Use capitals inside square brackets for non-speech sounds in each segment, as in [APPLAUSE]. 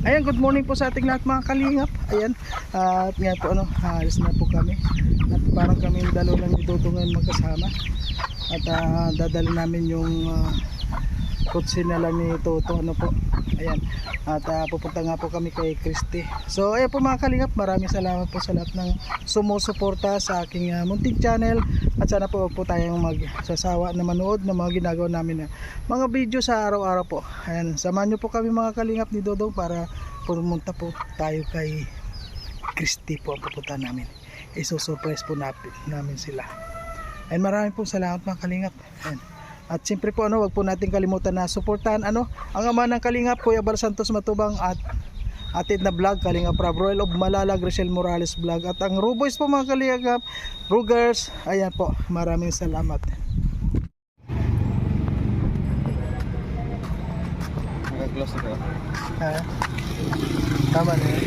Ayan, good morning po sa ating lahat mga kalingap. Ayan, at ngayon po ano, alis na po kami. At parang kami dalawa lang itutungin magkasama. At ah, dadala namin yung uh, kutsi na lang ni Toto. Ano po. Ayan. At ah, pupunta nga po kami kay Christy. So, ayan po mga kalingap, maraming salamat po sa lahat ng sumusuporta sa aking ah, munting channel. At sana po po tayong magsasawa na manood ng mga ginagawa namin na mga video sa araw-araw po. Ayan, samahan nyo po kami mga kalingap ni Dodong para pumunta po tayo kay Christy po ang pupunta namin. Iso-surprise po namin sila. And maraming po salamat mga kalingap. Ayan. At siyempre po ano, wag po natin kalimutan na suportahan ano, ang ama ng kalingap Kuya Bar Santos Matubang at atid na vlog Kalingap Rob Royal of Malalag Rachel Morales vlog at ang Ruboys po mga kalingap Rugers ayan po maraming salamat Naka-close ito. ha? tama na yun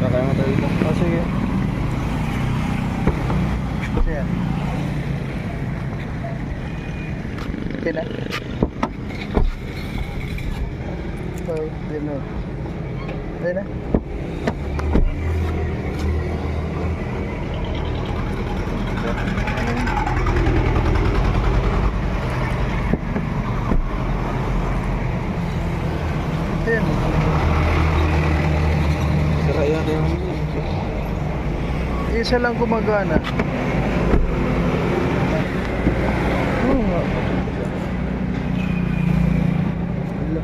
Nakaya mo tayo dito. o sige Ayan. Okay na Oh, yun na. Ayun na. Ayan. Sira yan yung... Isa lang gumagana. Oo nga. Wala.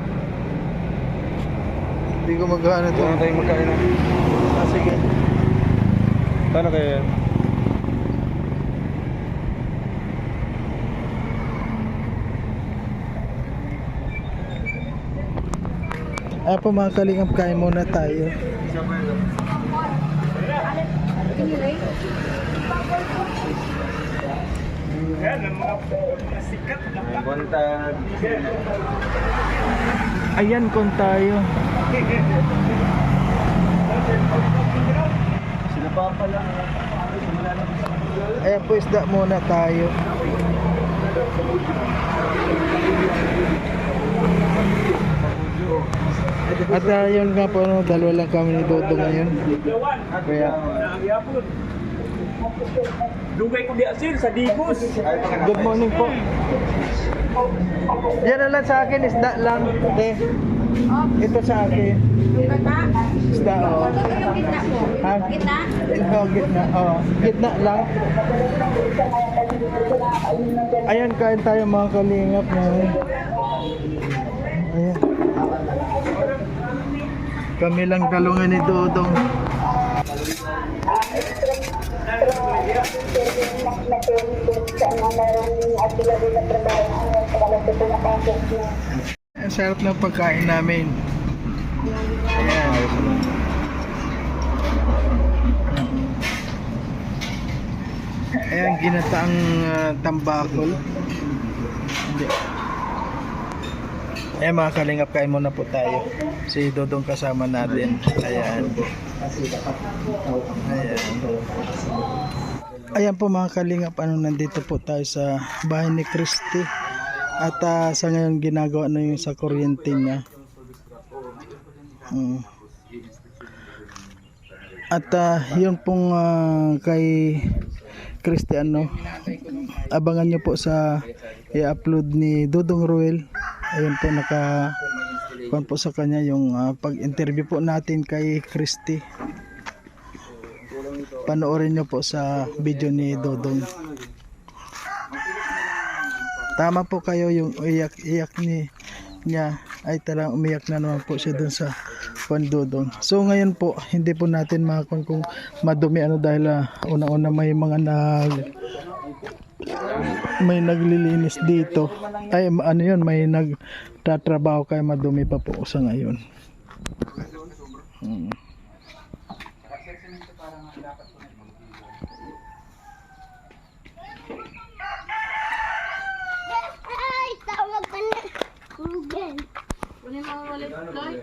Hindi gumagana Ito to. na tayo magkain na. Ah, sige. Paano kaya yan? Ay po mga kalingap, kain muna tayo. Buntag. Ayan kung tayo. Sila pa pala. Ayan po isda muna tayo. At uh, yun nga po, no, dalawa lang kami ni Dodo ngayon. Kaya, Dugay ko di asin sa digos. good morning po. Yan lang sa akin, isda lang. Okay. Ito sa akin. Isda, oh. Gitna mo. Ha? Gitna? Oh, gitna. Oh, lang. Ayan, kain tayo mga kalingap na. Ayan. Kami lang dalungan ni Dodong. Ang sarap ng pagkain namin. Ayan. Ayan, ginataang uh, tambakol. Hindi. Ayan mga kalingap, kain muna po tayo. Si Dodong kasama natin. Ayan. Ayan. Ayan po mga kalingap, ano, nandito po tayo sa bahay ni Christy. At ah, sa ngayon ginagawa na yung sa kuryente niya. Mm. At ah, yun pong ah, kay Christy ano, abangan nyo po sa i-upload ni Dudong Ruel. Ayun po naka kuwan po sa kanya yung ah, pag-interview po natin kay Christy. Panoorin nyo po sa video ni Dodong. Tama po kayo yung iyak-iyak ni niya ay talagang umiyak na naman po siya dun sa Juan Dodong. So ngayon po, hindi po natin makakon kung madumi ano dahil ah, una-una may mga nag may naglilinis dito. Ay ano yun, may nagtatrabaho kaya madumi pa po sa ngayon. Hmm. Ay, tawag ka na. Google. Kunin mo wallet, Floyd.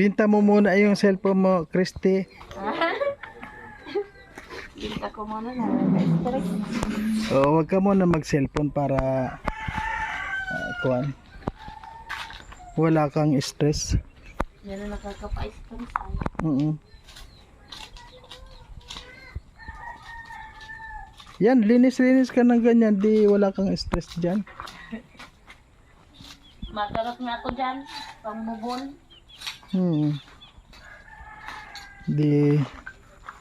Binta mo muna yung cellphone mo, Christy. [LAUGHS] Binta ko muna na. Oo, wag ka muna mag-cellphone para ah, kuwan. Wala kang stress. Yan na nakakapa-stress. Oo. Yan, linis-linis ka ng ganyan, di wala kang stress dyan. [LAUGHS] Makarot nga ako dyan. Pangmubon. Hmm. Di,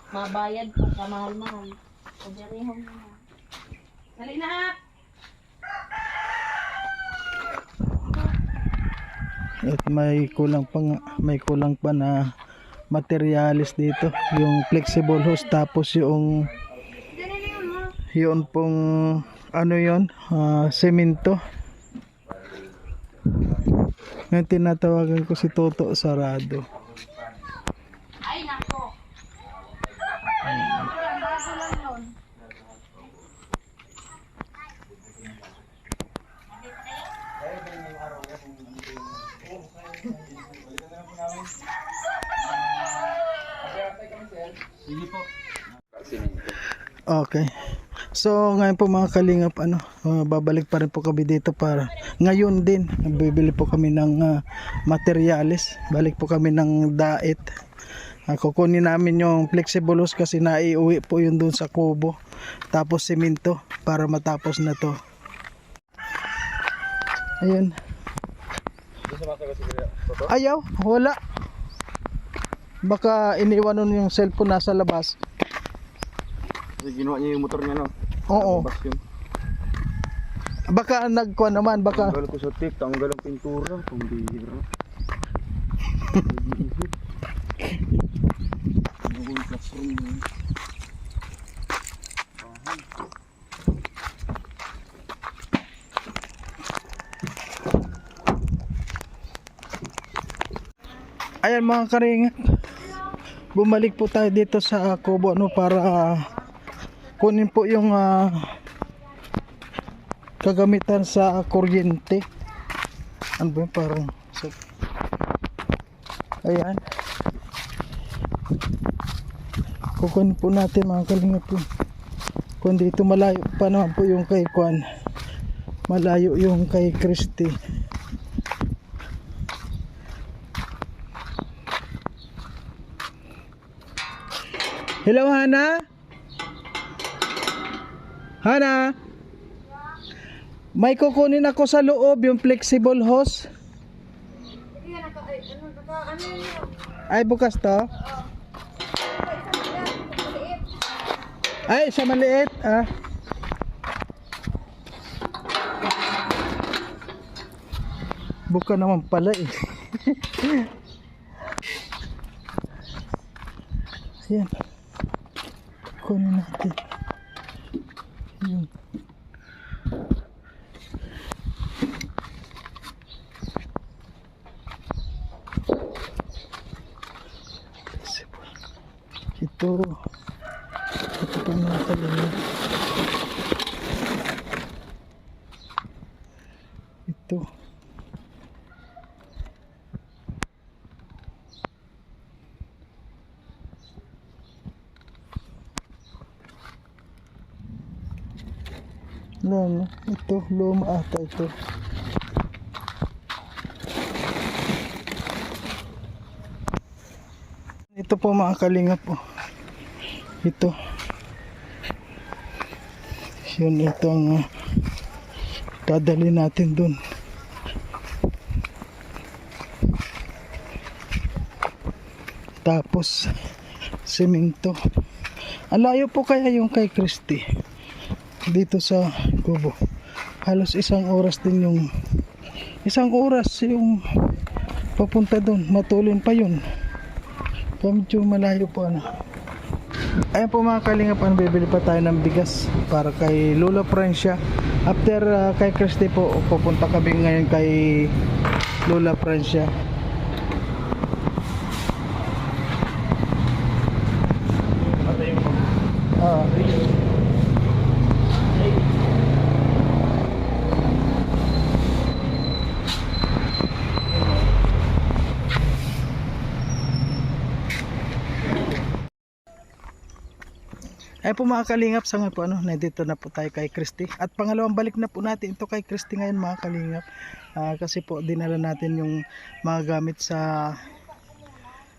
Mabayad ko sa mahal-mahal. Pajarihon mo na. Dali na! at may kulang pa nga, may kulang pa na materialis dito. Yung flexible hose tapos yung yun pong ano yon ah, semento. Ngayon tinatawagan ko si Toto Sarado. Ay, nako! Okay. So ngayon po mga kalingap ano, ah, babalik pa rin po kami dito para ngayon din bibili po kami ng ah, materyales. Balik po kami ng daet. Uh, kukunin namin yung flexible kasi naiuwi po yun doon sa kubo. Tapos semento para matapos na to. Ayun. Ayaw, wala. Baka iniwan nun yung cellphone nasa labas. Kasi ginawa niya yung motor niya, no? Oo. Yun. Baka nagkuha naman, baka Tanggal ko sa tape, tanggal ang pintura. Pambihira. Google Classroom yun. Ayan mga karingat. Bumalik po tayo dito sa Kubo no para ah, kunin po yung ah, kagamitan sa kuryente. Ano ba yun? parang so, Ayan. Kukunin po natin mga kalingap po. Kung dito malayo pa naman po yung kay Kwan. Malayo yung kay Christy. Hello, Hana? Hana? May kukunin ako sa loob yung flexible hose. Ay, bukas to? Ay, sa maliit. Ah. Buka naman pala eh. [LAUGHS] Ayan. Kunin natin. Yun. Ito. Ito pa mga kalina. Ito. Wala na. Ito, luma ata ito. Ito po mga kalinga po. Ito. Yun ito ang uh, dadali natin dun. Tapos, semento. Ang po kaya yung kay Christy dito sa kubo halos isang oras din yung isang oras yung papunta doon matulin pa yun kaya medyo malayo po ano ayun po mga kalingap ano bibili pa tayo ng bigas para kay Lola Francia. After uh, kay Christy po pupunta kami ngayon kay Lola Francia Ay po mga kalingap, sa nga po ano, nandito na po tayo kay Christy. At pangalawang balik na po natin ito kay Christy ngayon mga kalingap. Ah, kasi po dinala natin yung mga gamit sa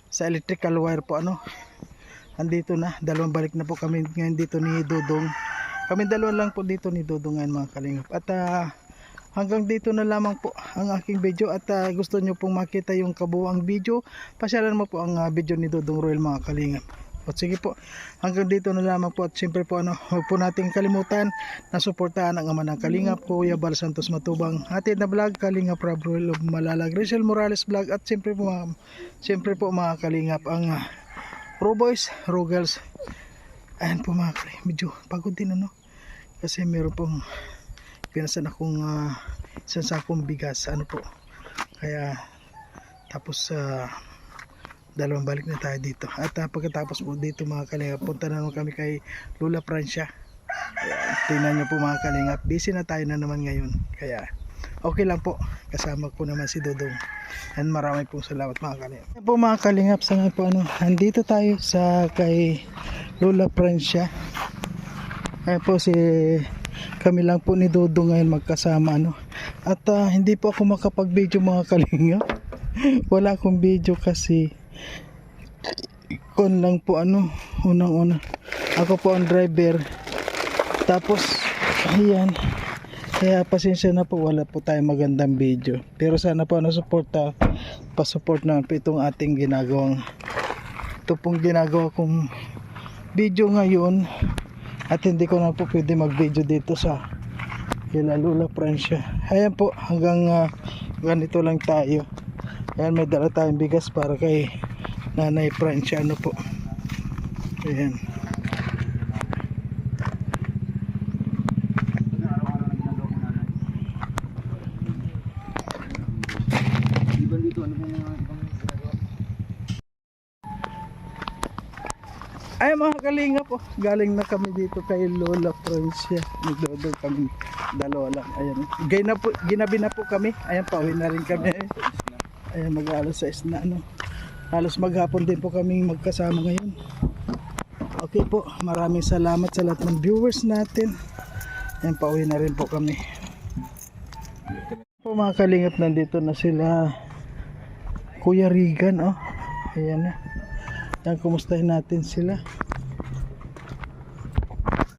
sa electrical wire po ano. Andito na, dalawang balik na po kami ngayon dito ni Dudong. Kami dalawa lang po dito ni Dudong ngayon mga kalingap. At ah, hanggang dito na lamang po ang aking video at ah, gusto nyo pong makita yung kabuang video, pasyalan mo po ang ah, video ni Dudong Royal mga kalingap. At sige po, hanggang dito na lamang po at siyempre po ano, huwag po nating kalimutan na suportahan ang ama ng Kalingap, Kuya Bal Santos Matubang, hatid na vlog, Kalingap Rob of Malalag, Rachel Morales vlog at siyempre po, mga, siyempre po mga Kalingap ang uh, Pro Boys, Pro Girls. Ayan po mga kalingap, medyo pagod din ano, kasi meron pong pinasan akong uh, isang sakong bigas, ano po, kaya tapos sa dalawang balik na tayo dito. At uh, pagkatapos po dito mga kalingap punta na naman kami kay Lula Francia. Ayan, tingnan nyo po mga kalingap busy na tayo na naman ngayon. Kaya okay lang po. Kasama ko naman si Dodong. And marami pong salamat mga kalingap Ayan po mga kalingap sa po ano andito tayo sa kay Lula Francia. Ayan po si kami lang po ni Dodong ngayon magkasama ano. At ah, hindi po ako makapag video mga kalingap [LAUGHS] wala akong video kasi kon lang po ano unang una ako po ang driver. Tapos ayan. Kaya pasensya na po wala po tayong magandang video. Pero sana po ano suporta pasupport naman po itong ating ginagawang ito pong ginagawa kong video ngayon. At hindi ko na po pwede mag video dito sa kila Lula Francia ayan po hanggang ah, ganito lang tayo. Ayan may dala tayong bigas para kay Nanay Francia ano po? Ayan. Ay mga kalingap oh, galing na kami dito kay Lola Francia. Nagdodol kami dalawa lang. Ayan. Gay na po, ginabi na po kami. Ayan pauwi na rin kami. Ayan mag alas 6 na ano halos maghapon din po kami magkasama ngayon. Okay po maraming salamat sa lahat ng viewers natin. Ayan pauwi na rin po kami. Po mga kalingap nandito na sila Kuya Regan oh. Ayan na. Yan kumustahin natin sila